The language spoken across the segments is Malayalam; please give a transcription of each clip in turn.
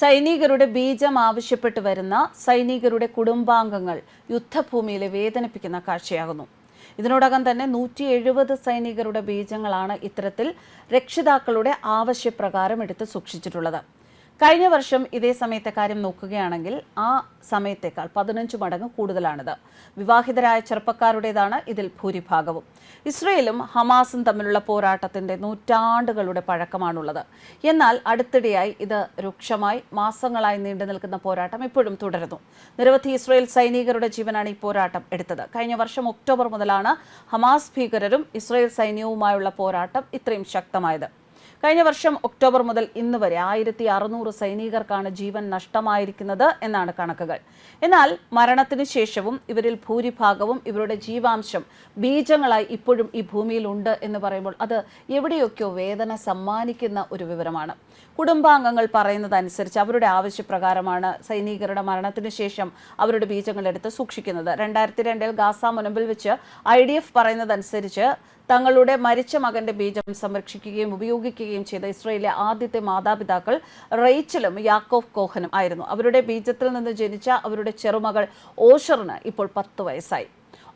സൈനികരുടെ ബീജം ആവശ്യപ്പെട്ടു വരുന്ന സൈനികരുടെ കുടുംബാംഗങ്ങൾ യുദ്ധഭൂമിയിലെ വേദനിപ്പിക്കുന്ന കാഴ്ചയാകുന്നു. ഇതിനോടകം തന്നെ നൂറ്റി എഴുപത് സൈനികരുടെ ബീജങ്ങളാണ് ഇത്തരത്തിൽ രക്ഷിതാക്കളുടെ ആവശ്യപ്രകാരം എടുത്ത് സൂക്ഷിച്ചിട്ടുള്ളത്. കഴിഞ്ഞ വർഷം ഇതേ സമയത്തെ കാര്യം നോക്കുകയാണെങ്കിൽ ആ സമയത്തേക്കാൾ പതിനഞ്ച് മടങ്ങ് കൂടുതലാണിത്. വിവാഹിതരായ ചെറുപ്പക്കാരുടേതാണ് ഇതിൽ ഭൂരിഭാഗവും. ഇസ്രയേലും ഹമാസും തമ്മിലുള്ള പോരാട്ടത്തിന്റെ നൂറ്റാണ്ടുകളുടെ പഴക്കമാണുള്ളത്. എന്നാൽ അടുത്തിടെയായി ഇത് രൂക്ഷമായി മാസങ്ങളായി നീണ്ടു നിൽക്കുന്ന പോരാട്ടം ഇപ്പോഴും തുടരുന്നു. നിരവധി ഇസ്രയേൽ സൈനികരുടെ ജീവനാണ് ഈ പോരാട്ടം എടുത്തത്. കഴിഞ്ഞ വർഷം ഒക്ടോബർ മുതലാണ് ഹമാസ് ഭീകരരും ഇസ്രയേൽ സൈന്യവുമായുള്ള പോരാട്ടം ഇത്രയും ശക്തമായത്. കഴിഞ്ഞ വർഷം ഒക്ടോബർ മുതൽ ഇന്ന് വരെ ആയിരത്തി അറുന്നൂറ് സൈനികർക്കാണ് ജീവൻ നഷ്ടമായിരിക്കുന്നത് എന്നാണ് കണക്കുകൾ. എന്നാൽ മരണത്തിന് ശേഷവും ഇവരിൽ ഭൂരിഭാഗവും ഇവരുടെ ജീവാംശം ബീജങ്ങളായി ഇപ്പോഴും ഈ ഭൂമിയിൽ ഉണ്ട് എന്ന് പറയുമ്പോൾ അത് എവിടെയൊക്കെയോ വേദന സമ്മാനിക്കുന്ന ഒരു വിവരമാണ്. കുടുംബാംഗങ്ങൾ പറയുന്നതനുസരിച്ച് അവരുടെ ആവശ്യപ്രകാരമാണ് സൈനികരുടെ മരണത്തിന് ശേഷം അവരുടെ ബീജങ്ങൾ എടുത്ത് സൂക്ഷിക്കുന്നത്. രണ്ടായിരത്തി രണ്ടിൽ ഗാസ മുനമ്പിൽ വെച്ച് ഐ ഡി എഫ് പറയുന്നതനുസരിച്ച് തങ്ങളുടെ മരിച്ച മകന്റെ ബീജം സംരക്ഷിക്കുകയും ഉപയോഗിക്കുകയും ചെയ്ത ഇസ്രയേലിലെ ആദ്യത്തെ മാതാപിതാക്കൾ റെയ്ച്ചലും യാക്കോഫ് കോഹനും ആയിരുന്നു. അവരുടെ ബീജത്തിൽ നിന്ന് ജനിച്ച അവരുടെ ചെറുമകൾ ഓഷറിന് ഇപ്പോൾ പത്ത് വയസ്സായി.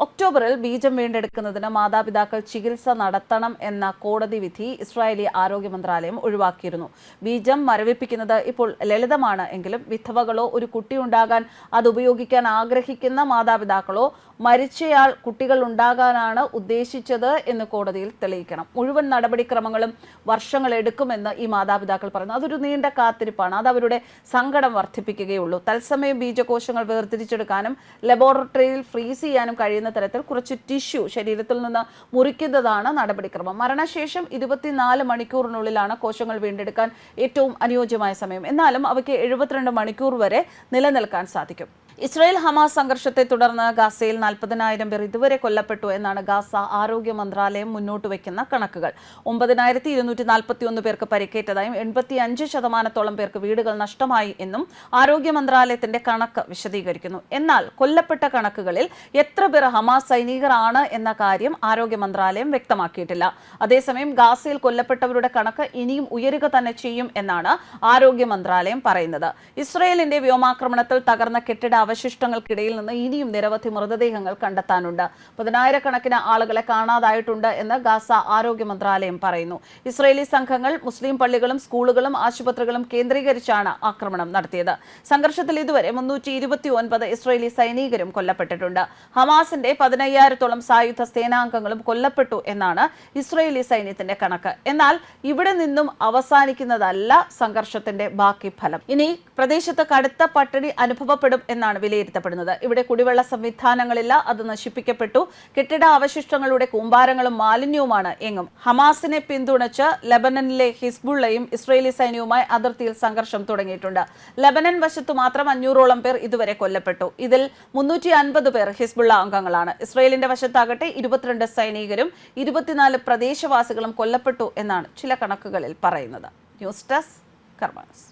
ഒക്ടോബറിൽ ബീജം വീണ്ടെടുക്കുന്നതിന് മാതാപിതാക്കൾ ചികിത്സ നടത്തണം എന്ന കോടതി വിധി ഇസ്രായേലി ആരോഗ്യ മന്ത്രാലയം ഒഴിവാക്കിയിരുന്നു. ബീജം മരവിപ്പിക്കുന്നത് ഇപ്പോൾ ലളിതമാണ്. എങ്കിലും വിധവകളോ ഒരു കുട്ടി ഉണ്ടാകാൻ അത് ഉപയോഗിക്കാൻ ആഗ്രഹിക്കുന്ന മാതാപിതാക്കളോ മരിച്ചയാൾ കുട്ടികൾ ഉണ്ടാകാനാണ് ഉദ്ദേശിച്ചത് എന്ന് കോടതിയിൽ തെളിയിക്കണം. മുഴുവൻ നടപടിക്രമങ്ങളും വർഷങ്ങൾ എടുക്കുമെന്ന് ഈ മാതാപിതാക്കൾ പറയുന്നു. അതൊരു നീണ്ട കാത്തിരിപ്പാണ്. അത് അവരുടെ സങ്കടം വർദ്ധിപ്പിക്കുകയുള്ളൂ. തത്സമയം ബീജകോശങ്ങൾ വേർതിരിച്ചെടുക്കാനും ലബോറട്ടറിയിൽ ഫ്രീസ് ചെയ്യാനും കഴിയുന്ന തരത്തിൽ കുറച്ച് ടിഷ്യു ശരീരത്തിൽ നിന്ന് മുറിക്കുന്നതാണ് നടപടിക്രമം. മരണശേഷം ഇരുപത്തിനാല് മണിക്കൂറിനുള്ളിലാണ് കോശങ്ങൾ വീണ്ടെടുക്കാൻ ഏറ്റവും അനുയോജ്യമായ സമയം. എന്നാലും അവയ്ക്ക് എഴുപത്തിരണ്ട് മണിക്കൂർ വരെ നിലനിൽക്കാൻ സാധിക്കും. ഇസ്രായേൽ ഹമാസ് സംഘർഷത്തെ തുടർന്ന് ഗാസയിൽ നാൽപ്പതിനായിരം പേർ ഇതുവരെ കൊല്ലപ്പെട്ടു എന്നാണ് ഗാസ ആരോഗ്യ മന്ത്രാലയം മുന്നോട്ട് വയ്ക്കുന്ന കണക്കുകൾ. ഒമ്പതിനായിരത്തി ഇരുന്നൂറ്റി നാൽപ്പത്തി ഒന്ന് പേർക്ക് പരിക്കേറ്റതായും എൺപത്തി അഞ്ച് ശതമാനത്തോളം പേർക്ക് വീടുകൾ നഷ്ടമായി എന്നും ആരോഗ്യ മന്ത്രാലയത്തിന്റെ കണക്ക് വിശദീകരിക്കുന്നു. എന്നാൽ കൊല്ലപ്പെട്ട കണക്കുകളിൽ എത്ര പേർ ഹമാസ് സൈനികരാണ് എന്ന കാര്യം ആരോഗ്യ മന്ത്രാലയം വ്യക്തമാക്കിയിട്ടില്ല. അതേസമയം ഗാസയിൽ കൊല്ലപ്പെട്ടവരുടെ കണക്ക് ഇനിയും ഉയരുക തന്നെ ചെയ്യും എന്നാണ് ആരോഗ്യ മന്ത്രാലയം പറയുന്നത്. ഇസ്രയേലിന്റെ വ്യോമാക്രമണത്തിൽ തകർന്ന കെട്ടിട അവശിഷ്ടങ്ങൾക്കിടയിൽ നിന്ന് ഇനിയും നിരവധി മൃതദേഹങ്ങൾ കണ്ടെത്താനുണ്ട്. പതിനായിരക്കണക്കിന് ആളുകളെ കാണാതായിട്ടുണ്ട് എന്ന് ഗാസ ആരോഗ്യ മന്ത്രാലയം പറയുന്നു. ഇസ്രയേലി സംഘങ്ങൾ മുസ്ലിം പള്ളികളും സ്കൂളുകളും ആശുപത്രികളും കേന്ദ്രീകരിച്ചാണ് ആക്രമണം നടത്തിയത്. സംഘർഷത്തിൽ ഇതുവരെ മുന്നൂറ്റി ഇരുപത്തി ഒൻപത് ഇസ്രയേലി സൈനികരും കൊല്ലപ്പെട്ടിട്ടുണ്ട്. ഹമാസിന്റെ പതിനയ്യായിരത്തോളം സായുധ സേനാംഗങ്ങളും കൊല്ലപ്പെട്ടു എന്നാണ് ഇസ്രയേലി സൈന്യത്തിന്റെ കണക്ക്. എന്നാൽ ഇവിടെ നിന്നും അവസാനിക്കുന്നതല്ല സംഘർഷത്തിന്റെ ബാക്കി ഫലം. ഇനി പ്രദേശത്ത് കടുത്ത പട്ടിണി അനുഭവപ്പെടും എന്നാണ് വിലയിരുത്തപ്പെടുന്നത്. ഇവിടെ കുടിവെള്ള സംവിധാനങ്ങളില്ല അത് നശിപ്പിക്കപ്പെട്ടു. കെട്ടിട അവശിഷ്ടങ്ങളുടെ കൂമ്പാരങ്ങളും മാലിന്യവുമാണ് എങ്ങും. ഹമാസിനെ പിന്തുണച്ച് ലബനനിലെ ഹിസ്ബുള്ളയും ഇസ്രയേലി സൈന്യവുമായി അതിർത്തിയിൽ സംഘർഷം തുടങ്ങിയിട്ടുണ്ട്. ലബനൻ വശത്ത് മാത്രം അഞ്ഞൂറോളം പേർ ഇതുവരെ കൊല്ലപ്പെട്ടു. ഇതിൽ മുന്നൂറ്റി അൻപത് പേർ ഹിസ്ബുള്ള അംഗങ്ങളാണ്. ഇസ്രയേലിന്റെ വശത്താകട്ടെ ഇരുപത്തിരണ്ട് സൈനികരും ഇരുപത്തിനാല് പ്രദേശവാസികളും കൊല്ലപ്പെട്ടു എന്നാണ് ചില കണക്കുകളിൽ പറയുന്നത്. News desk കർമാനസ്.